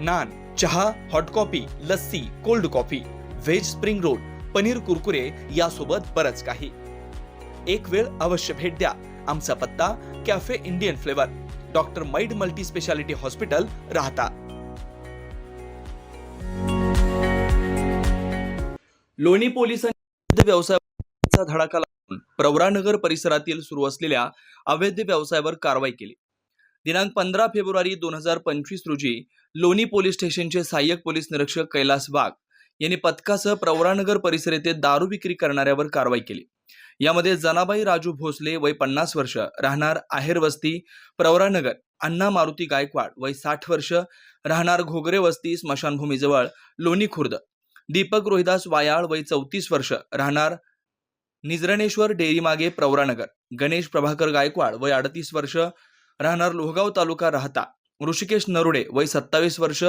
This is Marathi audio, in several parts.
नान चहा hot coffee lassi cold coffee veg spring roll paneer Kurkure यासोबत बरंच काही. एक वेळ अवश्य भेट द्या. आमचा पत्ता कॅफे इंडियन फ्लेवर डॉक्टर मैड multi speciality hospital Rahata. Loni पोलिसांनी व्यवसायाचा धडाका लावून प्रवरानगर परिसरातील सुरू असलेल्या अवैध व्यवसायावर कारवाई केली. दिनांक पंधरा फेब्रुवारी दोन हजार पंचवीस रोजी लोणी पोलीस स्टेशनचे सहाय्यक पोलीस निरीक्षक कैलास वाघ यांनी पथकासह प्रवरानगर परिसर येथे दारू विक्री करणाऱ्यावर कारवाई केली. यामध्ये जनाबाई राजू भोसले वय पन्नास वर्ष राहणार आहेर वस्ती प्रवरानगर अण्णा मारुती गायकवाड वय साठ वर्ष राहणार घोगरे वस्ती स्मशानभूमीजवळ लोणी खुर्द. दीपक रोहिदास वायाळ वय चौतीस वर्ष राहणार निजरणेश्वर डेअरीमागे प्रवरानगर. गणेश प्रभाकर गायकवाड वय अडतीस वर्ष राहणार लोहगाव तालुका राहता. ऋषिकेश नरुडे वय सत्तावीस वर्ष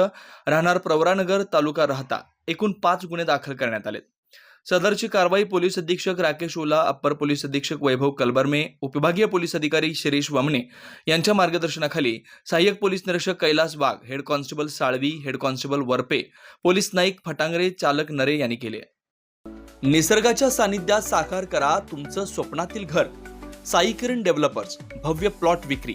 राहणार प्रवरानगर तालुका राहता. एकूण पाच गुन्हे दाखल करण्यात आले सदरची कारवाई पोलीस अधीक्षक राकेश ओला अप्पर पोलीस अधीक्षक वैभव कलबर्मे उपविभागीय पोलीस अधिकारी शिरीष वमने यांच्या मार्गदर्शनाखाली सहाय्यक पोलीस निरीक्षक Kailas Wagh head constable Salvi head constable Warpe police Naik Phatangare चालक नरे यांनी केले. निसर्गाच्या सानिध्यात साकार करा तुमचं स्वप्नातील घर. साई किरण डेव्हलपर्स भव्य प्लॉट विक्री.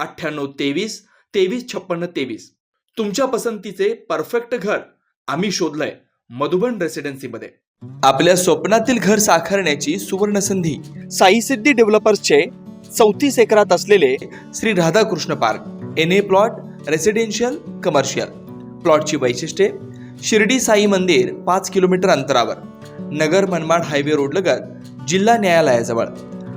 अठ्ठ्याण्णव तेवीस तेवीस छप्पन्न तेवीस. तुमच्या पसंतीचे परफेक्ट घर आम्ही शोधलंय मधुबन रेसिडेन्सीमध्ये आपल्या स्वप्नातील घर साकारण्याची सुवर्ण संधी साई सिद्धी डेव्हलपर्सचे चौतीस एकरात असलेले Shri Radhakrishna park N A plot residential commercial प्लॉटची वैशिष्ट्ये शिर्डी साई मंदिर पाच किलोमीटर अंतरावर नगर मनमाड हायवे रोड लगत जिल्हा न्यायालयाजवळ.